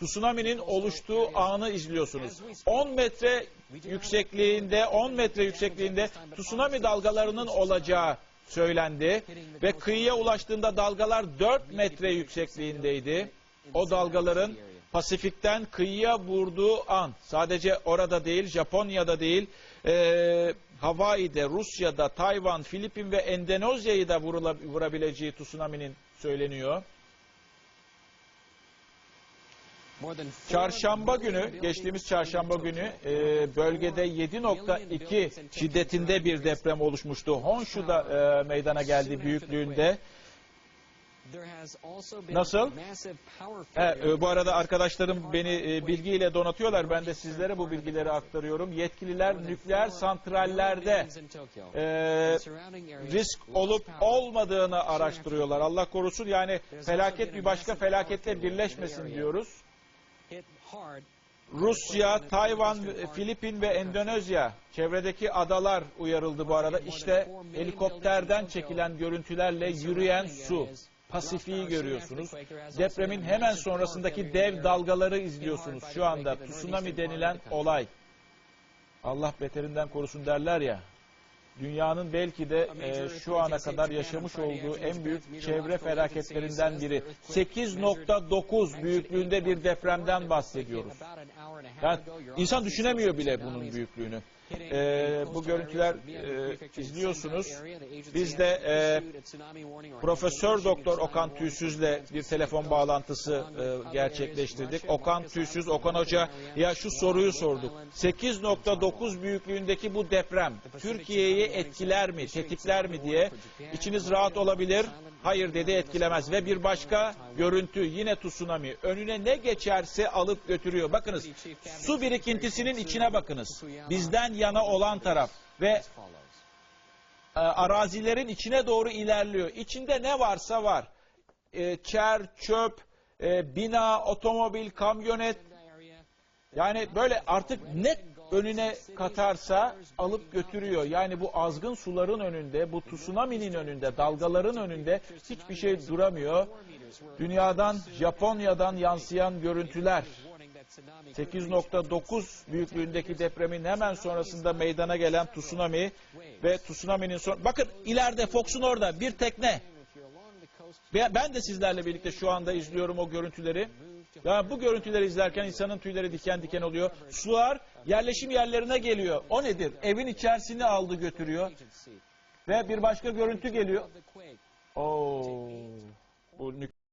tsunami'nin oluştuğu anı izliyorsunuz. 10 metre yüksekliğinde 10 metre yüksekliğinde tsunami dalgalarının olacağı söylendi ve kıyıya ulaştığında dalgalar 4 metre yüksekliğindeydi. O dalgaların Pasifik'ten kıyıya vurduğu an sadece orada değil Japonya'da değil eee Hawaii'de, Rusya'da, Tayvan, Filipin ve Endonezya'yı da vurula- vurabileceği tsunami'nin söyleniyor. Çarşamba günü, geçtiğimiz çarşamba günü e, bölgede 7.2 şiddetinde bir deprem oluşmuştu. Honshu'da e, meydana geldi büyüklüğünde. Nasıl? He, e, bu arada arkadaşlarım beni bilgiyle donatıyorlar. Ben de sizlere bu bilgileri aktarıyorum. Yetkililer nükleer santrallerde e, risk olup olmadığını araştırıyorlar. Allah korusun yani felaket bir başka felaketle birleşmesin diyoruz. Rusya, Tayvan, Filipin ve Endonezya çevredeki adalar uyarıldı bu arada. İşte helikopterden çekilen görüntülerle yürüyen su. Pasifik'i görüyorsunuz. Depremin hemen sonrasındaki dev dalgaları izliyorsunuz şu anda. Tsunami denilen olay. Allah beterinden korusun derler ya. Dünyanın belki de e, şu ana kadar yaşamış olduğu en büyük çevre felaketlerinden biri. 8.9 büyüklüğünde bir depremden bahsediyoruz. Yani insan düşünemiyor bile bunun büyüklüğünü. E, bu görüntüler e, izliyorsunuz. Biz de e, Profesör Doktor Okan Tüysüz'le bir telefon bağlantısı e, gerçekleştirdik. Okan Tüysüz, Okan Hoca ya şu soruyu sorduk. 8.9 büyüklüğündeki bu deprem Türkiye'yi etkiler mi, tetikler mi diye içiniz rahat olabilir. Hayır dedi etkilemez ve bir başka görüntü yine tsunami. Önüne ne geçerse alıp götürüyor. Bakınız su birikintisinin içine bakınız. Bizden yana olan taraf ve e, arazilerin içine doğru ilerliyor. İçinde ne varsa var. E, çer, çöp, e, bina, otomobil, kamyonet. Yani böyle artık ne önüne katarsa alıp götürüyor. Yani bu azgın suların önünde, bu tsunami'nin önünde, dalgaların önünde hiçbir şey duramıyor. Dünyadan, Japonya'dan yansıyan görüntüler. 8.9 büyüklüğündeki depremin hemen sonrasında meydana gelen tsunami ve tsunami'nin son... Bakın ileride Fox'un orada bir tekne. Ben de sizlerle birlikte şu anda izliyorum o görüntüleri. Ya bu görüntüleri izlerken insanın tüyleri diken diken oluyor. Sular yerleşim yerlerine geliyor. O nedir? Evin içerisini aldı götürüyor. Ve bir başka görüntü geliyor. Oo, bu nük-